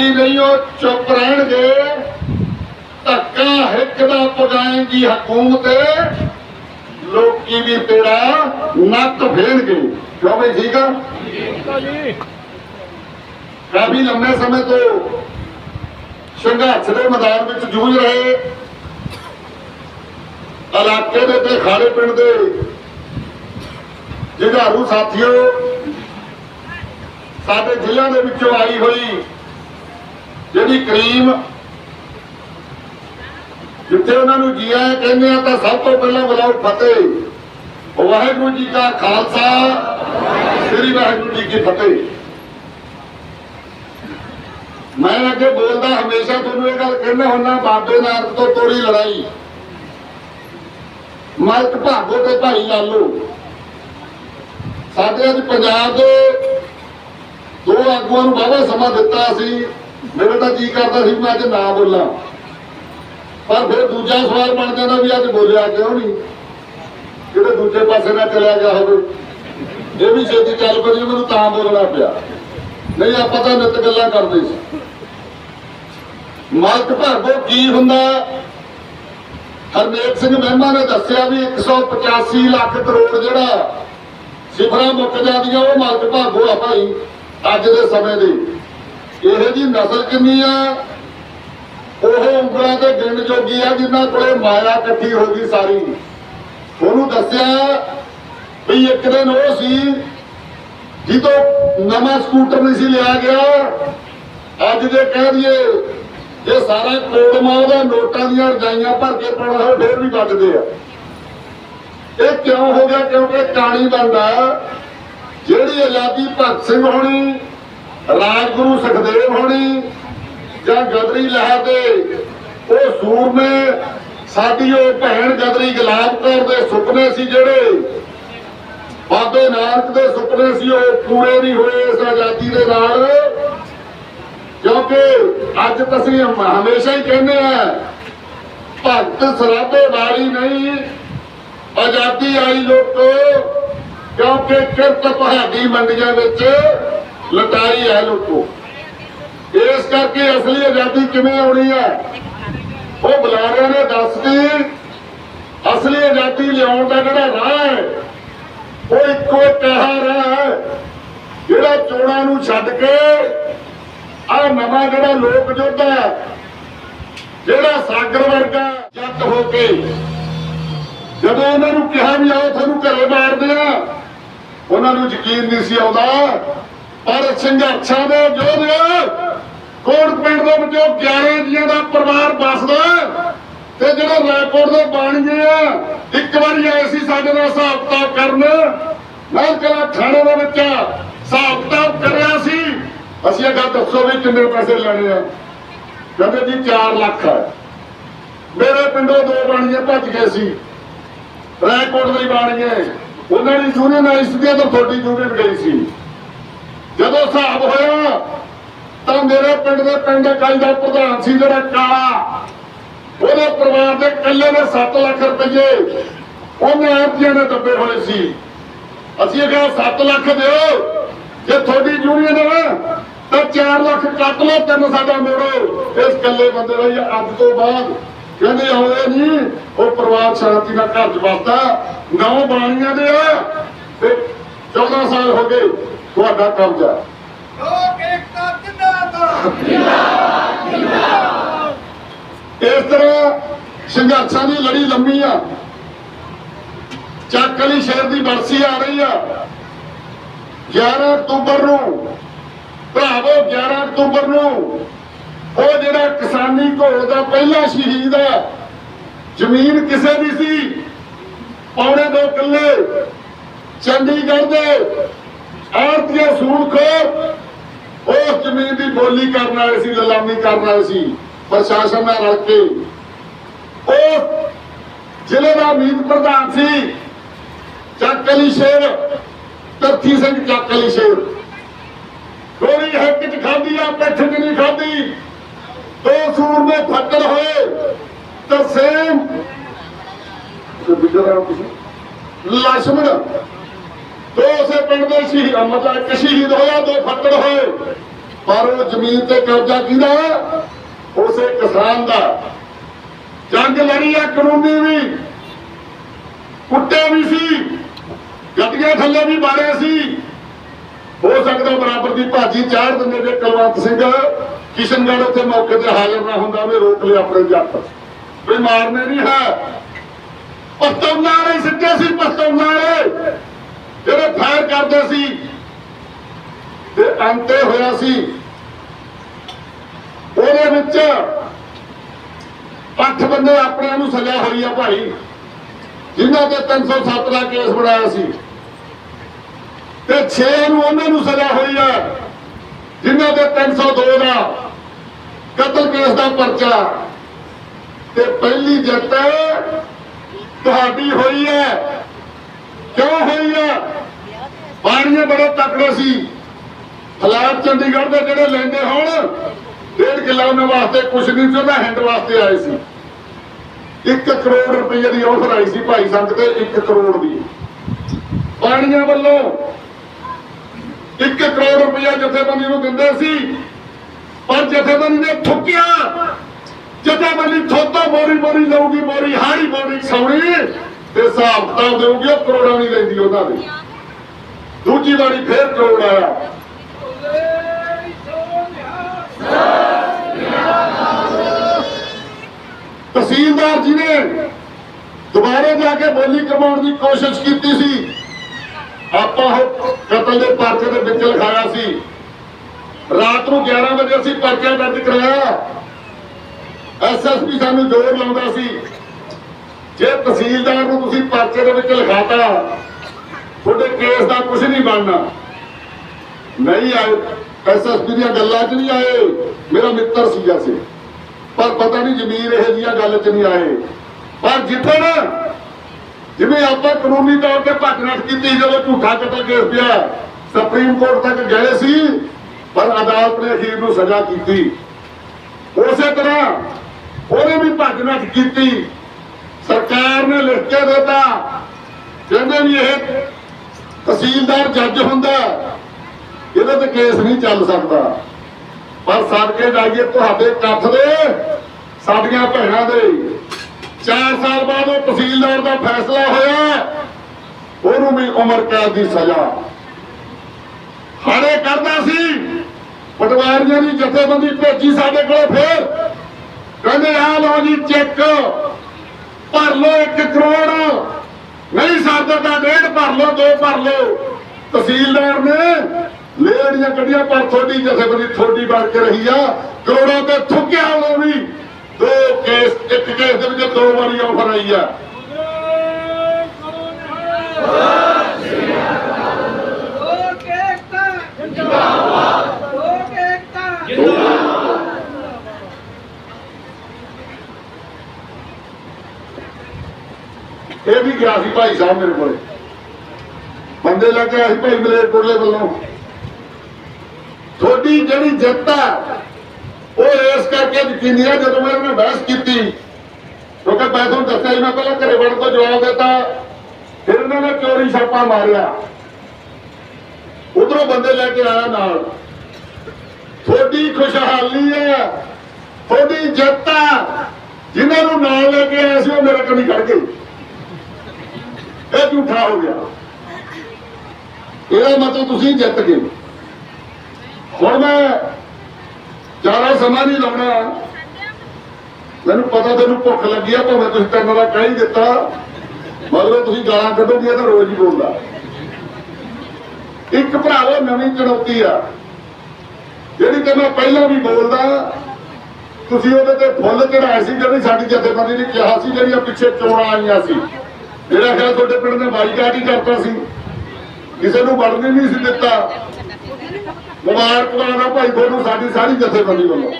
ਲੋਕੀ ਨਹੀਂ, ਉਹ ਚੁੱਪ ਰਹਿਣਗੇ। ਧੱਕਾ ਹਿੱਕ ਦਾ ਪਗਾਏਗੀ ਹਕੂਮਤ ਲੋਕੀ ਵੀ ਤੇਰਾ ਨੱਕ ਫੇਣਗੇ ਕਿਉਂ ਬਈ, ਠੀਕ ਆ? ਕਾਫੀ ਲੰਮੇ ਸਮੇਂ ਤੋਂ ਸੰਘਰਸ਼ ਦੇ ਮੈਦਾਨ ਵਿੱਚ ਜੂਝ ਰਹੇ ਇਲਾਕੇ ਦੇ ਤੇ ਖਾੜੇ ਪਿੰਡ ਦੇ ਜੁਝਾਰੂ ਸਾਥੀਓ, ਸਾਡੇ ਜ਼ਿਲ੍ਹਿਆਂ ਦੇ ਵਿੱਚੋਂ ਆਈ ਹੋਈ ਜਿਹੜੀ ਕਰੀਮ ਜਿੱਥੇ ਉਹਨਾਂ ਨੂੰ ਜੀਆ ਕਹਿੰਦੇ ਆ, ਤਾਂ ਸਭ ਤੋਂ ਪਹਿਲਾਂ ਬੁਲਾਓ ਫਤਿਹ। ਵਾਹਿਗੁਰੂ ਜੀ ਕਾ ਖਾਲਸਾ, ਸ੍ਰੀ ਵਾਹਿਗੁਰੂ ਜੀ ਕੀ ਫਤਿਹ। ਮੈਂ ਅੱਗੇ ਬੋਲਦਾ, ਹਮੇਸ਼ਾ ਤੁਹਾਨੂੰ ਇਹ ਗੱਲ ਕਹਿੰਦਾ ਹੁੰਨਾ ਬਾਬੇ ਨਾਨਕ ਤੋਂ ਤੋੜੀ ਲੜਾਈ। ਮਲਕ ਭਾਗੋ ਤੇ ਭਾਈ ਲਾਲੋ ਸਾਡੇ ਅੱਜ ਪੰਜਾਬ ਦੇ ਦੋ ਆਗੂਆਂ ਨੂੰ ਬਾਬਾ ਸਮਾਂ ਦਿੱਤਾ ਸੀ। ਮੇਰੇ ਤਾਂ ਜੀ ਕਰਦਾ ਸੀ ਵੀ ਮੈਂ ਅੱਜ ਨਾ ਬੋਲਾਂ। ਪਰ ਫਿਰ ਦੂਜਾ ਸਵਾਲ ਬਣ ਜਾਂਦਾ ਵੀ ਅੱਜ ਬੋਲਿਆ ਕਿਉਂ ਨਹੀਂ? ਜਿਹੜੇ ਦੂਜੇ ਪਾਸੇ ਨਾ ਚਲਿਆ ਗਿਆ ਹੋਵੇ। ਇਹ ਵੀ ਛੇਤੀ ਚੱਲ ਪਈ ਮੈਨੂੰ ਤਾਂ ਬੋਲਣਾ ਪਿਆ। ਨਹੀਂ, ਆਪਾਂ ਤਾਂ ਨਿਤ ਗੱਲਾਂ ਕਰਦੇ ਸੀ। ਮਾਲਕ ਭਾਗੋ ਕੀ ਹੁੰਦਾ? ਹਰਨੇਕ ਸਿੰਘ ਮਹਿਮਾ ਨੇ ਦੱਸਿਆ ਵੀ 185 ਲੱਖ ਕਰੋੜ ਜਿਹੜਾ ਸਿਫਰਾਂ ਮੁੱਕ ਜਾਂਦੀਆਂ, ਉਹ ਮਾਲਕ ਭਾਗੋ ਆ ਭਾਈ, ਅੱਜ ਦੇ ਸਮੇਂ ਦੀ। ਇਹੋ ਜੀ ਨਸਲ ਕਿੰਨੀ ਆ? ਉਹ ਉਂਗਲਾਂ ਤੇ ਗਿਣ ਜੋਗੀ ਆ, ਜਿਨ੍ਹਾਂ ਕੋਲੇ ਮਾਇਆ ਇਕੱਠੀ ਹੋ ਗਈ ਸਾਰੀ। ਉਹਨੂੰ ਦੱਸਿਆ ਵੀ ਇੱਕ ਦਿਨ ਉਹ ਸੀ ਜਦੋਂ ਨਵਾਂ ਸਕੂਟਰ ਨਹੀਂ ਸੀ ਲਿਆ ਗਿਆ। ਅੱਜ ਦੇ ਕਹਿ ਦਈਏ ਇਹ ਸਾਰਾ ਕੋੜਮਾ ਉਹਦਾ ਨੋਟਾਂ ਦੀਆਂ ਰਜਾਈਆਂ ਭਰ ਕੇ ਪਾਉਣਾ ਹੋਵੇ, ਫੇਰ ਵੀ ਬਚਦੇ ਆ। ਇਹ ਕਿਉਂ ਹੋ ਗਿਆ? ਕਿਉਂਕਿ ਕਾਣੀ ਬੰਦਾ ਜਿਹੜੀ ਆਜ਼ਾਦੀ ਭਗਤ ਸਿੰਘ ਹੋਣੀ ਰਾਜਗੁਰੂ ਸੁਖਦੇਵ ਹੋਣੀ ਜਾਂ ਗਦਰੀ ਲਹਿਰ ਦੇ, ਉਹ ਸੂਰਮੇ ਸਾਡੀ ਉਹ ਭੈਣ ਗਦਰੀ ਗੁਲਾਬ ਕੌਰ ਦੇ ਸੁਪਨੇ ਸੀ ਜਿਹੜੇ, ਬਾਬੇ ਨਾਨਕ ਦੇ ਸੁਪਨੇ ਸੀ, ਉਹ ਪੂਰੇ ਨਹੀਂ ਹੋਏ ਇਸ ਆਜ਼ਾਦੀ ਦੇ ਨਾਲ। ਕਿਉਂਕਿ ਅੱਜ ਤੁਸੀਂ ਹਮੇਸ਼ਾ ਹੀ ਕਹਿੰਦੇ ਆ, ਭਗਤ ਸਰਾਬੇ ਵਾਲੀ ਨਹੀਂ, ਆਜ਼ਾਦੀ ਆਈ ਲੋਕੋ, ਕਿਉਂਕਿ ਕਿਰਤ ਤੁਹਾਡੀ ਮੰਡੀਆਂ ਵਿੱਚ ਲਟਾਈ ਹੈ ਲੋਕੋ ਇਸ ਕਰਕੇ ਅਸਲੀ ਆਜ਼ਾਦੀ ਕਿਵੇਂ ਆਉਣੀ ਹੈ? ਉਹ ਬੁਲਾਰਿਆਂ ਨੇ ਦੱਸਦੀ ਅਸਲੀ ਆਜ਼ਾਦੀ ਲਿਆਉਣ ਦਾ ਜਿਹੜਾ ਰਾਹ ਹੈ, ਉਹ ਇੱਕੋ ਕਹਾ ਰਾਹ ਹੈ, ਜਿਹੜਾ ਚੋਣਾਂ ਨੂੰ ਛੱਡ ਕੇ ਆ ਨਵਾਂ ਜਿਹੜਾ ਲੋਕ ਯੁੱਧ ਹੈ, ਜਿਹੜਾ ਸਾਗਰ ਵਰਗਾ ਜੱਟ ਹੋ ਕੇ ਜਦੋਂ ਉਹਨਾਂ ਨੂੰ ਕਿਹਾ ਵੀ ਆਓ ਤੁਹਾਨੂੰ ਘਰੇ ਮਾਰਦੇ ਆ ਉਹਨਾਂ ਨੂੰ ਯਕੀਨ ਨਹੀਂ ਸੀ ਆਉਂਦਾ। ਪਰ ਸੰਘਰਸ਼ਾਂ ਦੇ ਯੋਧੇ ਕੋਟ ਪਿੰਡ ਦੇ ਵਿੱਚੋਂ 11 ਜੀਆਂ ਦਾ ਪਰਿਵਾਰ ਬਸਦਾ ਤੇ ਜਿਹੜੇ ਰੈਕੋਰਡ ਦੇ ਬਣ ਗਏ ਇੱਕ ਵਾਰੀ ਆਏ ਸੀ ਸਾਡੇ ਨਾਲ ਹਿਸਾਬ ਕਰਨ। ਮੈਂ ਕਲਾ ਥਾਣੇ ਦੇ ਵਿੱਚ ਹਿਸਾਬ ਕਰਿਆ ਸੀ। ਅਸੀਂ ਇਹ ਗੱਲ ਦੱਸੋ ਵੀ ਕਿੰਨੇ ਪੈਸੇ ਲੈਣੇ ਆ। ਕਹਿੰਦੇ ਜੀ 4 ਲੱਖ ਹੈ ਮੇਰੇ ਪਿੰਡੋਂ ਦੋ ਬਾਣੀਆਂ ਭੱਜ ਗਏ ਸੀ। ਰਾਏਕੋਟ ਦੇ ਬਾਣੀਏ, ਉਹਨਾਂ ਦੀ ਯੂਨੀਅਨ ਆਈ ਸੀ ਤੇ ਤੁਹਾਡੀ ਯੂਨੀਅਨ ਗਈ ਸੀ। ਜਦੋਂ ਹਿਸਾਬ ਹੋਇਆ, ਤਾਂ ਮੇਰੇ ਪਿੰਡ ਦੇ ਪਿੰਡ ਇਕਾਈ ਦਾ ਪ੍ਰਧਾਨ ਸੀ ਜਿਹੜਾ ਕਾਲਾ। ਉਹਦੇ ਪਰਿਵਾਰ ਦੇ ਇਕੱਲੇ ਦੇ 7 ਲੱਖ ਰੁਪਏ ਉਹਨੇ ਆਰਤੀਆਂ ਦੇ ਦੱਬੇ ਹੋਏ ਸੀ। ਅਸੀਂ ਕਿਹਾ 7 ਲੱਖ ਦਿਓ, ਜੇ ਤੁਹਾਡੀ ਯੂਨੀਅਨ ਹੈ ਤਾਂ 4 ਲੱਖ ਕੱਟ ਲਓ, ਤਿੰਨ ਸਾਡਾ ਮੋੜੋ। ਇਸ ਇਕੱਲੇ ਬੰਦੇ ਦਾ ਹੀ ਅੱਜ ਤੋਂ ਬਾਅਦ ਕਹਿੰਦੇ ਆਉਂਦੇ ਨਹੀਂ ਉਹ ਪਰਿਵਾਰ ਸ਼ਾਂਤੀ ਨਾਲ ਘਰ ਚ ਵਸਦਾ। ਨੌ ਬਾਣੀਆਂ ਦੇ ਆ, ਤੇ 14 ਸਾਲ ਹੋ ਗਏ। ਤੁਹਾਡਾ ਕਬਜ਼ਾ। ਲੋਕ ਏਕਤਾ ਜਿੰਦਾਬਾਦ। ਇਸ ਤਰ੍ਹਾਂ ਸੰਘਰਸ਼ਾਂ ਦੀ ਲੜੀ ਲੰਮੀ ਆ। ਚੱਕ ਵਾਲੀ ਸ਼ਹਿਰ ਦੀ ਬਰਸੀ ਆ ਰਹੀ ਆ। 11 ਅਕਤੂਬਰ ਨੂੰ ਭਰਾਵੋ 11 ਅਕਤੂਬਰ ਨੂੰ ਉਹ ਜਿਹੜਾ ਕਿਸਾਨੀ ਘੋਲ ਦਾ ਪਹਿਲਾ ਸ਼ਹੀਦ ਆ ਜ਼ਮੀਨ ਕਿਸੇ ਦੀ ਸੀ? ਪੌਣੇ ਦੋ ਕਿੱਲੇ ਚੰਡੀਗੜ੍ਹ ਦੇ ਆਰਤੀਆ ਸੂਰਖੋਰ ਉਸ ਜ਼ਮੀਨ ਦੀ ਬੋਲੀ ਕਰਨ ਵਾਲੇ ਸੀ ਲਲਾਮੀ ਕਰਨ ਵਾਲੇ ਸੀ। ਪ੍ਰਸ਼ਾਸਨ ਨਾਲ ਰਲ ਕੇ। ਉਹ ਜ਼ਿਲ੍ਹੇ ਦਾ ਮੀਤ ਪ੍ਰਧਾਨ ਸੀ ਚੱਕ ਅਲੀ ਸ਼ੇਰ ਤਰਥੀ ਸਿੰਘ ਚੱਕ ਅਲੀ ਸ਼ੇਰ। ਗੋਰੀ ਹੱਕ ਚ ਖਾਦੀ ਆ ਪਿੱਠ ਚ ਨਹੀਂ ਖਾਦੀ ਦੋ ਸੂਰ ਨੇ ਫੱਟੜ ਹੋਏ। ਤਰਸੇਮ। ਤੇ ਬਿਜਰਾ ਦੋ ਉਸੇ ਪਿੰਡ ਦੇ ਸ਼ਹੀਦ ਮਤਲਬ ਇੱਕ ਸ਼ਹੀਦ ਹੋਇਆ ਦੋ ਫੱਟੜ ਹੋਏ। ਪਰ ਉਹ ਜ਼ਮੀਨ ਤੇ ਕਬਜ਼ਾ ਕਿਹਦਾ ਉਸੇ ਕਿਸਾਨ ਦਾ। ਜੰਗ ਲੜੀ ਆ, ਕਾਨੂੰਨੀ ਵੀ। ਕੁੱਟੇ ਵੀ ਸੀ। ਗੱਡੀਆਂ ਥੱਲੇ ਵੀ ਮਾਰੇ ਸੀ। ਹੋ ਸਕਦਾ ਬਰਾਬਰ ਦੀ ਭਾਜੀ ਚਾੜ ਦਿੰਦੇ ਜੇ ਕੁਲਵੰਤ ਸਿੰਘ। ਕਿਸ਼ਨਗੜ੍ਹ ਉੱਥੇ ਮੌਕੇ ਤੇ ਹਾਜ਼ਰ ਨਾ ਹੁੰਦਾ, ਉਹਨੇ ਰੋਕ ਲਿਆ ਆਪਣੇ ਜੱਟ। ਵੀ ਮਾਰਨੇ ਨਹੀਂ ਹੈ। ਪਸਤੌਲਾਂ ਵਾਲੇ ਸਿੱਟੇ ਸੀ ਪਸਤੌਲਾਂ ਫਾਇਰ ਸੀ ਤੇ ਅੰਤੇ ਹੋਇਆ ਸੀ। ਉਹਦੇ ਵਿੱਚ ਅੱਠ ਬੰਦੇ ਆਪਣੇ ਨੂੰ ਸਜ਼ਾ ਹੋਈ ਆ ਭਾਈ, ਜਿਨ੍ਹਾਂ ਤੇ 307 ਦਾ ਕੇਸ ਬਣਾਇਆ ਸੀ। ਤੇ 6 ਨੂੰ ਉਹਨਾਂ ਨੂੰ ਸਜ਼ਾ ਹੋਈ ਆ, ਜਿਨ੍ਹਾਂ ਦੇ 302 ਦਾ ਕਤਲ ਕੇਸ ਦਾ ਪਰਚਾ। ਤੇ ਪਹਿਲੀ ਜਿੱਤ ਤੁਹਾਡੀ ਹੋਈ ਹੈ। ਕਿਉਂ ਹੋਈ ਹੈ? ਪਾਣੀਏ ਬੜਾ ਤਕੜੇ ਸੀ। ਹਾਲਾਤ ਚੰਡੀਗੜ੍ਹ ਦੇ ਜਿਹੜੇ ਲੈਂਦੇ ਹੋਣ, ਡੇਢ ਕਿੱਲਾ ਉਹਨਾਂ ਵਾਸਤੇ ਕੁਛ ਨਹੀਂ ਸੀ ਉਹਨਾਂ ਹੈਂਡ ਵਾਸਤੇ ਆਏ ਸੀ। 1 ਕਰੋੜ ਰੁਪਏ ਦੀ ਆਫਰ ਆਈ ਸੀ ਭਾਈ ਸੰਘ ਤੇ 1 ਕਰੋੜ ਦੀ। ਪਾਣੀਆਂ ਵੱਲੋਂ 1 ਕਰੋੜ ਰੁਪਇਆ ਜਥੇਬੰਦੀ ਨੂੰ ਦਿੰਦੇ ਸੀ, ਪਰ ਜਥੇਬੰਦੀ ਨੇ ਠੁੱਕਿਆ। ਜਥੇਬੰਦੀ ਥੋਤੋ ਮੋਰੀ ਮੋਰੀ ਲਊਗੀ ਮੋਰੀ ਹਾੜੀ ਮੋਰੀ ਸੌਣੀ, ਤੇ ਹਿਸਾਬ ਕਿਤਾਬ ਦੇਊਗੀ ਕਰੋੜਾਂ ਨਹੀਂ ਲੈਂਦੀ ਉਹਨਾਂ ਦੇ। ਦੂਜੀ ਵਾਰੀ ਫੇਰ ਕਰੋੜ ਆਇਆ। ਤਹਿਸੀਲਦਾਰ ਜੀ ਨੇ ਦੁਬਾਰੇ ਜਾ ਕੇ ਬੋਲੀ ਕਰਵਾਉਣ ਦੀ ਕੋਸ਼ਿਸ਼ ਕੀਤੀ ਸੀ। ਆਪਾਂ ਉਹ ਕਤਲ ਦੇ ਪਰਚੇ ਦੇ ਵਿੱਚ ਲਿਖਾਇਆ ਸੀ। ਰਾਤ ਨੂੰ 11 ਵਜੇ ਅਸੀਂ ਪਰਚਾ ਦਰਜ ਕਰਾਇਆ। ਐਸਐਸਪੀ ਸਾਨੂੰ ਜ਼ੋਰ ਲਾਉਂਦਾ ਸੀ। ਜੇ ਤਹਿਸੀਲਦਾਰ ਨੂੰ ਤੁਸੀਂ ਪਰਚੇ ਦੇ ਵਿੱਚ ਲਿਖਾਤਾ ਤੁਹਾਡੇ ਕੇਸ ਦਾ ਕੁਝ ਨਹੀਂ ਬਣਨਾ। ਨਹੀਂ ਆਏ ਐਸਐਸਪੀ ਦੀਆਂ ਗੱਲਾਂ 'ਚ ਨਹੀਂ ਆਏ। ਮੇਰਾ ਮਿੱਤਰ ਸੀਗਾ ਸੀ। ਪਰ ਪਤਾ ਨਹੀਂ ਜ਼ਮੀਰ ਇਹ ਜੀਆਂ ਗੱਲ 'ਚ ਨਹੀਂ ਆਏ। ਪਰ ਜਿੱਦਣ ਜਿਵੇਂ ਆਪਾਂ ਕਾਨੂੰਨੀ ਤੌਰ ਤੇ ਭੱਜ ਕੀਤੀ, ਜਦੋਂ ਝੂਠਾ ਕਤਲ ਕੇਸ ਪਿਆ ਸੁਪਰੀਮ ਕੋਰਟ ਤੱਕ ਗਏ ਸੀ, ਪਰ ਅਦਾਲਤ ਨੇ ਅਖੀਰ ਨੂੰ ਸਜ਼ਾ ਕੀਤੀ। ਉਸੇ ਤਰ੍ਹਾਂ ਉਹਨੇ ਵੀ ਭੱਜ ਨੱਠ ਕੀਤੀ। ਸਰਕਾਰ ਨੇ ਲਿਖ ਕੇ ਦਿੱਤਾ। ਕਹਿੰਦੇ ਵੀ ਇਹ ਤਹਿਸੀਲਦਾਰ ਜੱਜ ਹੁੰਦਾ ਇਹਦੇ ਤੇ ਕੇਸ ਨਹੀਂ ਚੱਲ ਸਕਦਾ। ਪਰ ਸਦਕੇ ਜਾਈਏ ਤੁਹਾਡੇ ਇਕੱਠ ਦੇ, ਸਾਡੀਆਂ ਭੈਣਾਂ ਦੇ। 4 ਸਾਲ ਬਾਅਦ ਉਹ ਤਹਿਸੀਲਦਾਰ ਦਾ ਫੈਸਲਾ ਹੋਇਆ ਉਹਨੂੰ ਵੀ ਉਮਰ ਕੈਦ ਦੀ ਸਜ਼ਾ। ਹਾਰੇ ਕਰਦਾ ਸੀ। ਪਟਵਾਰੀਆਂ ਦੀ ਜਥੇਬੰਦੀ ਭੇਜੀ ਸਾਡੇ ਕੋਲ ਫੇਰ। ਕਹਿੰਦੇ ਆ ਲਓ ਜੀ, ਚੈੱਕ। ਭਰ ਲਓ 1 ਕਰੋੜ। ਨਹੀਂ ਸਰਦਾ ਤਾਂ ਡੇਢ ਭਰ ਲਓ, ਦੋ ਭਰ ਲਓ। ਤਹਿਸੀਲਦਾਰ ਨੇ ਲੇੜੀਆਂ ਕੱਢੀਆਂ, ਪਰ ਥੋੜੀ ਜਥੇਬੰਦੀ ਥੋੜੀ ਬਣ ਕੇ ਰਹੀ ਆ। ਕਰੋੜਾਂ ਤੇ ਥੁੱਕਿਆ ਉਹ ਵੀ। ਦੋ ਕੇਸ, ਇੱਕ ਕੇਸ ਦੇ ਵਿੱਚ ਦੋ ਵਾਰੀ ਆਫਰ ਆਈ ਆ ਲੋਕ ਏਕਤਾ ਜਿੰਦਾਬਾਦ ਲੋਕ ਏਕਤਾ ਇਹ ਵੀ ਗਿਆ ਸੀ ਭਾਈ ਸਾਹਿਬ ਮੇਰੇ ਕੋਲੇ। ਬੰਦੇ ਲੈ ਕੇ ਆਏ ਸੀ ਭਾਈ ਮਲੇਰਕੋਟਲੇ ਵੱਲੋਂ ਤੁਹਾਡੀ ਜਿਹੜੀ ਜਿੱਤ ਹੈ, ਉਹ ਇਸ ਕਰਕੇ ਯਕੀਨੀ ਆ ਜਦੋਂ ਮੈਂ ਇਹਨਾਂ ਬਹਿਸ ਕੀਤੀ। ਕਿਉਂਕਿ ਮੈਂ ਤੁਹਾਨੂੰ ਦੱਸਿਆ ਸੀ, ਮੈਂ ਪਹਿਲਾਂ ਘਰੇ ਵੜਨ ਤੋਂ ਜਵਾਬ ਦਿੱਤਾ। ਫਿਰ ਇਹਨਾਂ ਨੇ ਚੋਰੀ ਛਾਪਾ ਮਾਰਿਆ। ਉਧਰੋਂ ਬੰਦੇ ਲੈ ਕੇ ਆਇਆ ਨਾਲ। ਤੁਹਾਡੀ ਖੁਸ਼ਹਾਲੀ ਹੈ, ਤੁਹਾਡੀ ਜਿੱਤ ਹੈ। ਜਿਨ੍ਹਾਂ ਨੂੰ ਨਾਲ ਲੈ ਕੇ ਆਇਆ ਸੀ, ਉਹ ਮੇਰੇ ਕੋਲ ਨਹੀਂ ਖੜ ਗਏ। ਇਹ ਝੂਠਾ ਹੋ ਗਿਆ। ਇਹਦਾ ਮਤਲਬ ਤੁਸੀਂ ਜਿੱਤ ਗਏ। ਹੁਣ ਮੈਂ ਜ਼ਿਆਦਾ ਸਮਾਂ ਨਹੀਂ ਲਾਉਣਾ। ਮੈਨੂੰ ਪਤਾ ਤੈਨੂੰ ਭੁੱਖ ਲੱਗੀ ਆ, ਭਾਵੇਂ ਤੁਸੀਂ ਤੈਨੂੰ ਦਾ ਕਹਿ ਦਿੱਤਾ। ਮਗਰੋਂ ਤੁਸੀਂ ਗਾਲਾਂ ਕੱਢੋਗੇ ਤਾਂ ਰੋਜ਼ ਹੀ ਬੋਲਦਾ। ਇੱਕ ਭਰਾਵੋ, ਨਵੀਂ ਚੁਣੌਤੀ ਆ। ਜਿਹੜੀ ਤੇ ਮੈਂ ਪਹਿਲਾਂ ਵੀ ਬੋਲਦਾ, ਤੁਸੀਂ ਉਹਦੇ ਤੇ ਫੁੱਲ ਚੜਾਏ ਸੀ, ਜਿਹੜੀ ਸਾਡੀ ਜਥੇਬੰਦੀ ਨੇ ਕਿਹਾ ਸੀ, ਜਿਹੜੀਆਂ ਪਿੱਛੇ ਚੋਣਾਂ ਆਈਆਂ ਸੀ। ਜਿਹੜਾ ਖਿਆਲ ਤੁਹਾਡੇ ਪਿੰਡ ਨੇ ਬਾਈਕਾਟ ਹੀ ਕਰਤਾ ਸੀ। ਕਿਸੇ ਨੂੰ ਵੜਨ ਹੀ ਨਹੀਂ ਸੀ ਦਿੱਤਾ। ਮੁਬਾਰਕਬਾਦ ਆ ਭਾਈ, ਤੁਹਾਨੂੰ ਸਾਡੀ ਸਾਰੀ ਜਥੇਬੰਦੀ ਵੱਲੋਂ।